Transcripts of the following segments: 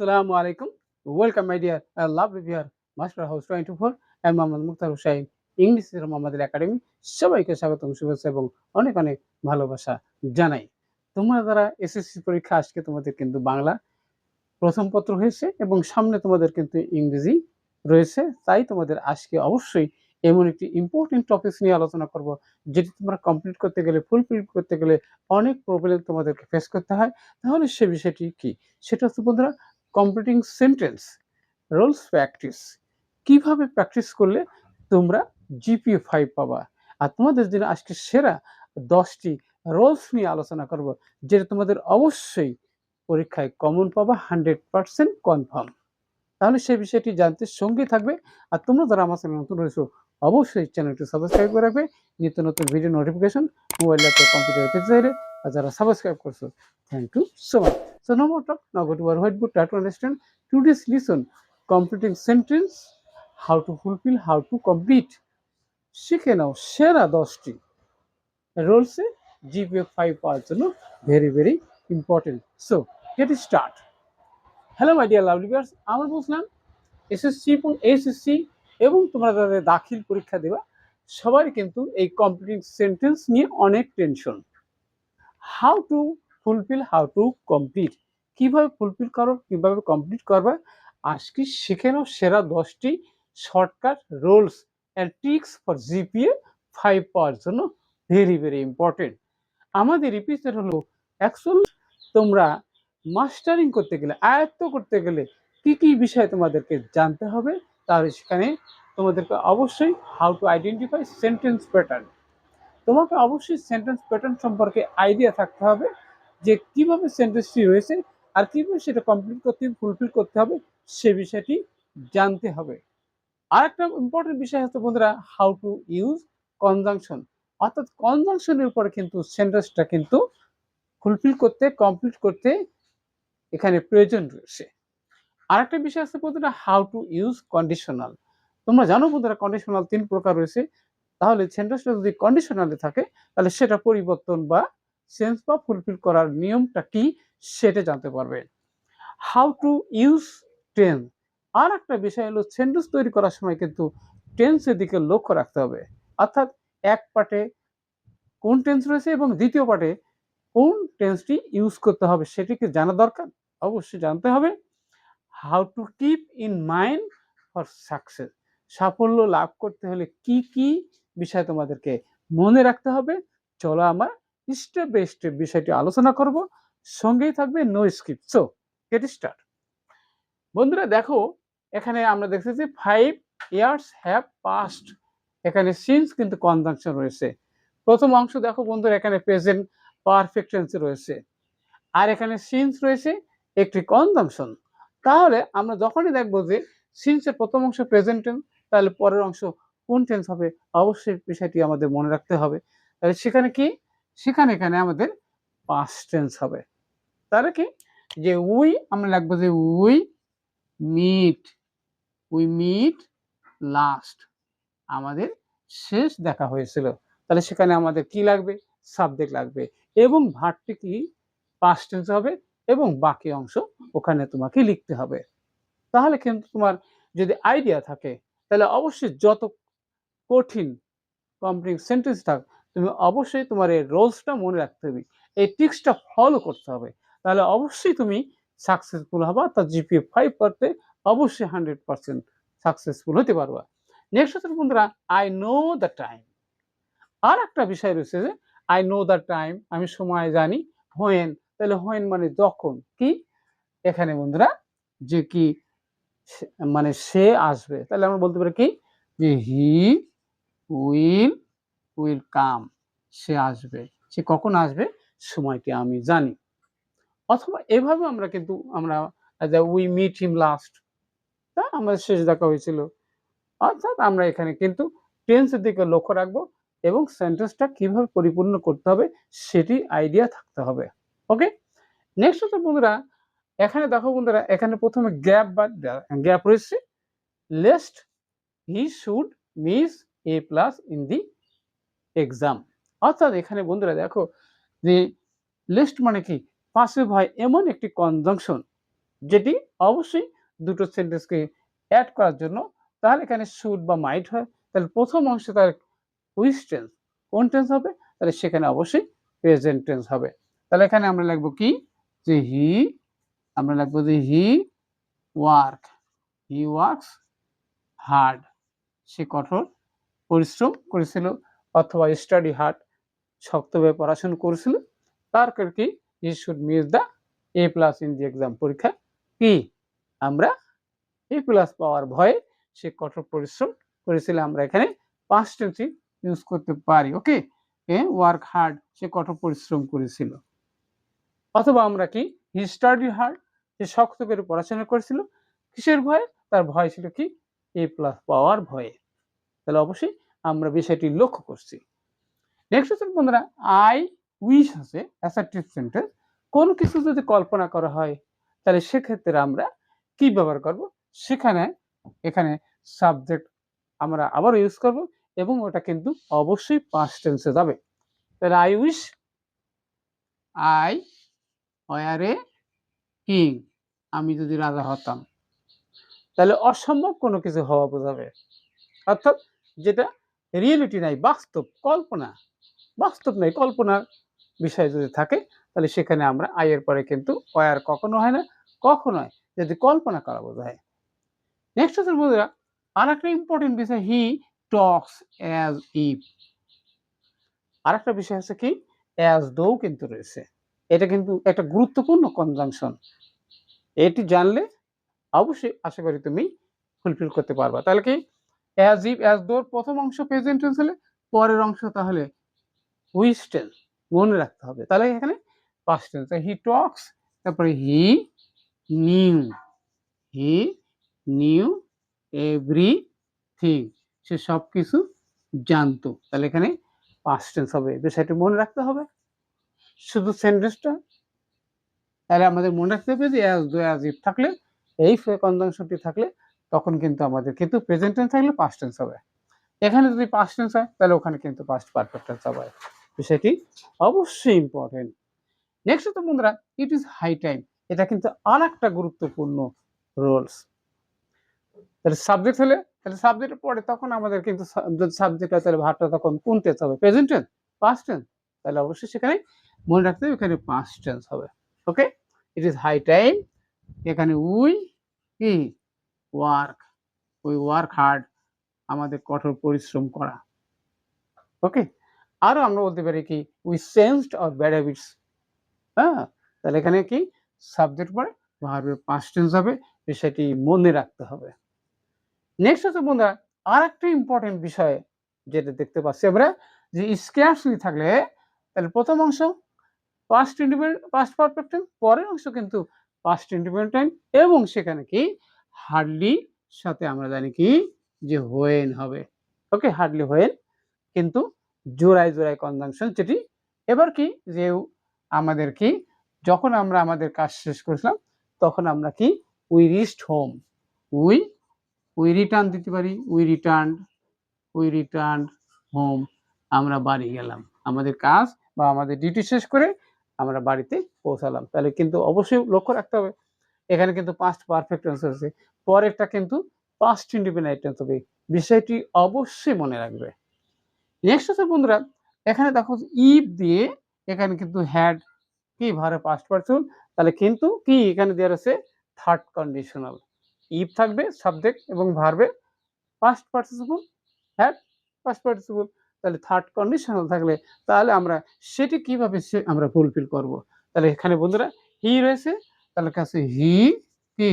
Assalamu alaikum. Welcome, my dear uh, lovely viewer. Master House 24 and Mohammad Mukhtar Hussain English মোহাম্মদের academy সবাইকে স্বাগতম শুভেচ্ছা এবং অনেক অনেক ভালোবাসা জানাই তোমরা যারা এসএসসি পরীক্ষা আজকে তোমাদের কিন্তু বাংলা প্রথম পত্র হয়েছে এবং সামনে তোমাদের কিন্তু ইংরেজি রয়েছে তাই তোমাদের আজকে অবশ্যই এমন একটি ইম্পর্টেন্ট টপিকস নিয়ে আলোচনা করব যেটি তোমরা কমপ্লিট করতে গেলে ফুলফিল করতে গেলে অনেক প্রবলেম তোমাদেরকে ফেস করতে হয় তাহলে সে বিষয়টি কি সেটা হচ্ছে বন্ধুরা কমপ্লিটিং সেন্টেন্স রোলস প্র্যাকটিস কীভাবে প্র্যাকটিস করলে তোমরা জিপিএ ফাইভ পাবা? আর তোমাদের জন্য আজকে সেরা দশটি রোলস নিয়ে আলোচনা করব, যেটা তোমাদের অবশ্যই পরীক্ষায় কমন পাবা হান্ড্রেড পার্সেন্ট কনফার্ম তাহলে সেই বিষয়টি জানতে সঙ্গে থাকবে, আর তোমরা যারা আমার চ্যানেল নতুন রয়েছো, অবশ্যই চ্যানেলটি সাবস্ক্রাইব করে রাখবে। নিত্য নতুন video notification mobile laptop computer পেতে চাইলে, আর যারা সাবস্ক্রাইব করছ thank you so much So, no more talk. Now go to our whiteboard. Try to understand today's lesson. Completing sentence. How to fulfill. How to complete. শিখে নাও, সেরা দশটি রোলসে GPA five পাওয়ার জন্য very very important so get start hello my dear lovely viewers আমরা বলছিলাম SSC এবং SSC এবং তোমরা যাদের দাখিল পরীক্ষা দেবা সবাই কিন্তু এই কমপ্লিটিং সেন্টেন্স নিয়ে অনেক tension how to fulfil how to complete. কীভাবে ফুলফিল করো, কীভাবে কমপ্লিট করবে? আজকে শিখে নাও সেরা দশটি shortcut rules and tricks for GPA five পাওয়ার জন্য। Very very important. আমাদের এপিসোড হলো অ্যাকচুয়াল তোমরা মাস্টারিং করতে গেলে, আয়ত্ত করতে গেলে কি কি বিষয় তোমাদেরকে জানতে হবে? তাহলে সেখানে তোমাদেরকে অবশ্যই how to identify sentence pattern তোমাকে অবশ্যই সেন্টেন্স প্যাটার্ন সম্পর্কে আইডিয়া থাকতে হবে। যে কীভাবে সেন্টেন্সটি রয়েছে আর কীভাবে সেটা কমপ্লিট করতে ফুলফিল করতে হবে, সে বিষয়টি জানতে হবে। আর একটা ইম্পর্টেন্ট বিষয় হচ্ছে বন্ধুরা হাউ টু ইউজ কনজাংশন অর্থাৎ কনজাংশনের উপরে কিন্তু সেন্টেন্সটা কিন্তু ফুলফিল করতে কমপ্লিট করতে এখানে প্রয়োজন রয়েছে। আর একটা বিষয় আছে বন্ধুরা হাউ টু ইউজ কন্ডিশনাল তোমরা জানো বন্ধুরা কন্ডিশনাল তিন প্রকার রয়েছে। তাহলে সেন্টেন্সটা যদি কন্ডিশনালে থাকে, তাহলে সেটা পরিবর্তন বা সেন্স বা ফুলফিল করার নিয়মটা কি সেটা জানতে পারবে। হাউ টু ইউজ টেন্স আর একটা বিষয় হলো সেন্টেন্স তৈরি করার সময় কিন্তু টেন্সের দিকে লক্ষ্য রাখতে হবে। অর্থাৎ এক পার্টে কোন টেন্স রয়েছে এবং দ্বিতীয় পার্টে কোন টেন্সটি ইউজ করতে হবে সেটিকে জানা দরকার। অবশ্যই জানতে হবে। How to keep in mind for success সাফল্য লাভ করতে হলে কি কি বিষয় তোমাদেরকে মনে রাখতে হবে? চলো আমরা স্টেপ বাই স্টেপ বিষয়টি আলোচনা করব। সঙ্গেই থাকবে no skip so get start বন্ধুরা, দেখো, এখানে আমরা দেখতেছি ফাইভ ইয়ার্স হ্যাভ পাস্ট এখানে সিন্স কিন্তু কনজাংশন রয়েছে। প্রথম অংশ দেখো বন্ধুরা, এখানে প্রেজেন্ট পারফেক্ট রয়েছে। আর এখানে সিন্স রয়েছে একটি কনজাংশন তাহলে আমরা যখনই দেখব যে সিন্সের প্রথম অংশ প্রেজেন্ট টেন্স তাহলে পরের অংশ কোন টেন্স হবে, অবশ্যই বিষয়টি আমাদের মনে রাখতে হবে। তাহলে সেখানে কি? সেখানে এখানে আমাদের পাস্ট টেন্স হবে। তাহলে কি? যে উই আমরা লাগবো যে we meet we meet last আমাদের শেষ দেখা হয়েছিল। তাহলে সেখানে আমাদের কি লাগবে? সাবজেক্ট লাগবে। এবং ভার্বটি কি? পাস্ট টেন্স হবে এবং বাকি অংশ ওখানে তোমাকে লিখতে হবে। তাহলে কিন্তু তোমার যদি আইডিয়া থাকে, তাহলে অবশ্যই যত কঠিন কমপ্লিট সেন্টেন্স থাক তুমি অবশ্যই তোমার এই রোলসটা মনে রাখতে হবে। এই ট্রিক্সটা ফলো করতে হবে। তাহলে অবশ্যই তুমি সাকসেসফুল হবা তার জিপিএ ফাইভ করতে অবশ্যই হান্ড্রেড পার্সেন্ট সাকসেসফুল হতে পারবা। নেক্সট হচ্ছে বন্ধুরা আই নো দ্য টাইম আর একটা বিষয় রয়েছে যে আই নো দ্য টাইম আমি সময় জানি হোয়েন তাহলে হোয়েন মানে যখন, কি? এখানে বন্ধুরা, যে কি মানে সে আসবে। তাহলে আমরা বলতে পারি কি? যে হি উইল উইল কাম, সে আসবে। সে কখন আসবে? সময়টি আমি জানি। অথবা এভাবে আমরা কিন্তু আমরা উই মিট হিম লাস্ট তা আমাদের শেষ দেখা হয়েছিল। অর্থাৎ আমরা এখানে কিন্তু টেন্সের দিকে লক্ষ্য রাখব এবং সেন্টেন্সটা কীভাবে পরিপূর্ণ করতে হবে সেটি আইডিয়া থাকতে হবে। ওকে নেক্সট হচ্ছে বন্ধুরা, এখানে দেখো বন্ধুরা, এখানে প্রথমে গ্যাপ বা গ্যাপ রয়েছে। Lest he should miss A plus in the exam অর্থাৎ এখানে বন্ধুরা দেখো যে লিস্ট মানে কি? পাশে হয় এমন একটি কনজাংশন যেটি অবশ্যই দুটো সেন্টেন্সকে অ্যাড করার জন্য। তাহলে এখানে শুড বা মাইট হয়। তাহলে প্রথম অংশে তার হুইচ টেন্স কোন টেন্স হবে? তাহলে সেখানে অবশ্যই প্রেজেন্ট টেন্স হবে। তাহলে এখানে আমরা লিখব কি? যে হি আমরা লিখব যে he work he works hard সে কঠোর পরিশ্রম করেছিল। অথবা স্টাডি হার্ড শক্তভাবে পড়াশোনা করেছিল, তারপর কি? He should miss the A plus in the exam পরীক্ষা। কি? আমরা এ প্লাস পাওয়ার ভয়ে সে কঠোর পরিশ্রম করেছিল, আমরা এখানে পাঁচ টেন্সি ইউজ করতে পারি ওকে ওয়ার্ক হার্ড সে কঠোর পরিশ্রম করেছিল। অথবা আমরা কি? হি স্টাডি হার্ড সে শক্ত করে পড়াশোনা করেছিল, কিসের ভয়ে? তার ভয় ছিল কি? এ প্লাস পাওয়ার ভয়ে। তাহলে অবশ্যই বিষয়টি লক্ষ্য করছি। নেক্সট হচ্ছে বন্ধুরা আই উইশ আছে অ্যাসার্টিভ সেন্টেন্স কোনো কিছু যদি কল্পনা করা হয়, তাহলে সেক্ষেত্রে আমরা কি ব্যবহার করব? সেখানে, এখানে সাবজেক্ট আমরা আবার ইউজ করব এবং ওটা কিন্তু অবশ্যই পাস্ট টেন্সে যাবে। তাহলে I wish I were a king আমি যদি রাজা হতাম। তাহলে অসম্ভব কোনো কিছু হওয়া বোঝাবে। অর্থাৎ যেটা রিয়েলিটি নাই, বাস্তব, কল্পনা। বাস্তব নাই, কল্পনার বিষয় যদি থাকে, তাহলে সেখানে আমরা আয়ের পরে কিন্তু ওয়ার কখনো হয় না, কখনো হয়। যদি কল্পনা করা বোঝায়। নেক্সট হচ্ছে বন্ধুরা আর একটা ইম্পর্টেন্ট বিষয় হি টক্স অ্যাজ ইফ আর একটা বিষয় আছে কি? অ্যাজ দৌ কিন্তু রয়েছে। এটা কিন্তু একটা গুরুত্বপূর্ণ কনজাংশন এটি জানলে অবশ্যই আশা করি তুমি ফুলফিল করতে পারবা। তাহলে কি? অ্যাজ ইফ অ্যাজ দোর প্রথম অংশ প্রেজেন্ট টেন্স হলে পরের অংশ তাহলে উইস টেন্স মনে রাখতে হবে। তাহলে এখানে পাস্ট টেন্স হি টক্স তারপরে he knew he knew everything সে সব কিছু জানতো। তাহলে এখানে পাস্ট টেন্স হবে। বিষয়টি মনে রাখতে হবে। শুধু সেন্টেন্সটা তাহলে আমাদের মনে রাখতে হবে যে অ্যাজ দো অ্যাজ ইফ থাকলে, এই কনজাংশনটি থাকলে তখন কিন্তু আমাদের কিন্তু প্রেজেন্ট টেন্স থাকলে পাস্ট টেন্স হবে। এখানে যদি পাস্ট টেন্স হয়, তাহলে ওখানে কিন্তু পাস্ট পারফেক্ট টেন্স হবে। বিষয়টি অবশ্যই ইম্পর্টেন্ট নেক্সট হচ্ছে বন্ধুরা ইট ইজ হাই টাইম এটা কিন্তু আর একটা গুরুত্বপূর্ণ রোলস তাহলে সাবজেক্ট হলে, তাহলে সাবজেক্টের পরে তখন আমাদের কিন্তু যদি সাবজেক্ট হয়, তাহলে ভাবটা তখন কোন টেন্স হবে? প্রেজেন্ট টেন্স পাস্ট টেন্স তাহলে অবশ্যই সেখানে মনে রাখতে হবে, এখানে পাস্ট টেন্স হবে। Okay it is high time এখানে উই কি ওয়ার্ক উই ওয়ার্ক হার্ড আমাদের কঠোর পরিশ্রম করা। ওকে আরও আমরা বলতে পারি কি we changed our bad habits হ্যাঁ? তাহলে এখানে কি? সাবজেক্ট পরে ভার্বের পাস্ট টেন্স হবে, বিষয়টি মনে রাখতে হবে। নেক্সট হচ্ছে বন্ধুরা আর একটা ইম্পর্টেন্ট বিষয় যেটা দেখতে পাচ্ছি আমরা, যে স্ক্যার্সলি থাকলে, তাহলে প্রথম অংশ পাস্ট ইন্ডিপেন্ডেন্ট পাস্ট পারফেক্ট পরের অংশ কিন্তু পাস্ট ইন্ডিপেন্ডেন্ট এবং সেখানে কি? হার্ডলি সাথে আমরা জানি কি? যে হোয়েন হবে। ওকে হার্ডলি হোয়েন কিন্তু জোড়ায় জোড়ায় কনজাংশন যেটি এবার কি? যে আমাদের কি? যখন আমরা আমাদের কাজ শেষ করেছিলাম, তখন আমরা কি? We reached home we we return দিতে পারি। We return we return home আমরা বাড়ি গেলাম। আমাদের কাজ বা আমাদের ডিউটি শেষ করে আমরা বাড়িতে পৌঁছালাম। তাহলে কিন্তু অবশ্যই লক্ষ্য রাখতে হবে। এখানে কিন্তু পাস্ট পারফেক্ট টেন্স আছে। পরেরটা কিন্তু পাস্ট ইন্ডিপেন্ডেন্ট টেন্স হবে। বিষয়টি অবশ্যই মনে রাখবে। নেক্সট হচ্ছে বন্ধুরা, এখানে দেখো ইফ দিয়ে এখানে কিন্তু হ্যাড কি ভারে পাস্ট পার্সন তাহলে কিন্তু কি এখানে দেওয়া আছে? থার্ড কন্ডিশনাল ইফ থাকবে সাবজেক্ট এবং ভার্বে past participle had past participle তাহলে থার্ড কন্ডিশনাল থাকলে তাহলে আমরা সেটি কীভাবে আমরা ফুলফিল করব। তাহলে এখানে বন্ধুরা হি রয়েছে তাহলে কাছে হি কি?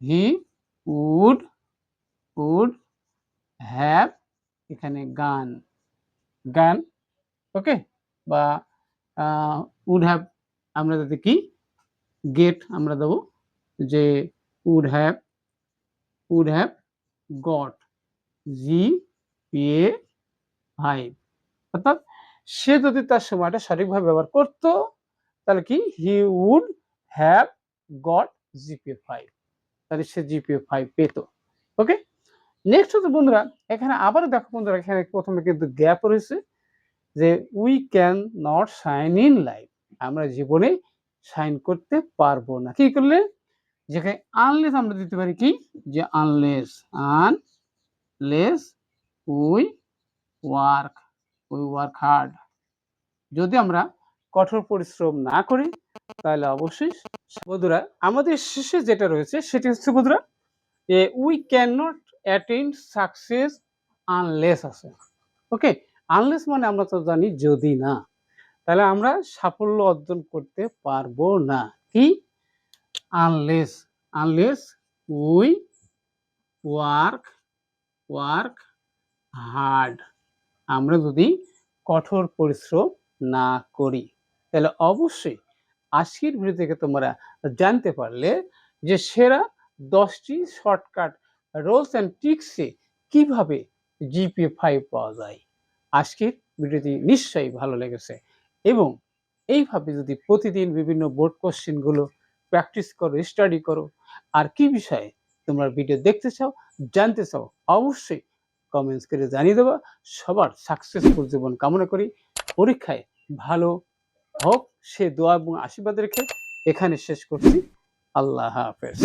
হি উড উড হ্যাভ এখানে গান। গান ওকে বা উড হ্যাভ আমরা যাতে কি? গেট আমরা দেবো যে would have would have got GPA five অর্থাৎ সে যদি তার সময়টা সঠিকভাবে ব্যবহার করতো, তাহলে কি? He would have got GPA five তাহলে সে জিপিএ ফাইভ পেত। ওকে নেক্সট হচ্ছে বন্ধুরা, এখানে আবারও দেখো বন্ধুরা, এখানে প্রথমে কিন্তু গ্যাপ রয়েছে যে we can not shine in life আমরা জীবনে সাইন করতে পারব না। কি করলে? যেখানে আনলেস আমরা দিতে পারি কি? যে unless unless we work we work hard যদি আমরা কঠোর পরিশ্রম না করি তাহলে অবশ্যই বন্ধুরা আমাদের শেষে যেটা রয়েছে সেটি হচ্ছে বন্ধুরা যে we can not attend success unless আছে। ওকে আনলেস মানে আমরা তো জানি যদি না। তাহলে আমরা সাফল্য অর্জন করতে পারব না। কি? Unless unless we work work hard আমরা যদি কঠোর পরিশ্রম না করি। তাহলে অবশ্যই আজকের ভিডিও থেকে তোমরা জানতে পারলে যে সেরা দশটি শর্টকাট রোলস অ্যান্ড ট্রিক্সে কীভাবে জিপিএ ফাইভ পাওয়া যায়। আজকের ভিডিওটি নিশ্চয়ই ভালো লেগেছে এবং এইভাবে যদি প্রতিদিন বিভিন্ন বোর্ড কোশ্চেনগুলো প্র্যাকটিস করো, স্টাডি করো, আর কি বিষয়ে তোমরা ভিডিও দেখতে চাও, জানতে চাও, অবশ্যই কমেন্টস করে জানিয়ে দেবা। সবার সাকসেসফুল জীবন কামনা করি। পরীক্ষায় ভালো হোক। সে দোয়া এবং আশীর্বাদ রেখে এখানে শেষ করছি। আল্লাহ হাফেজ।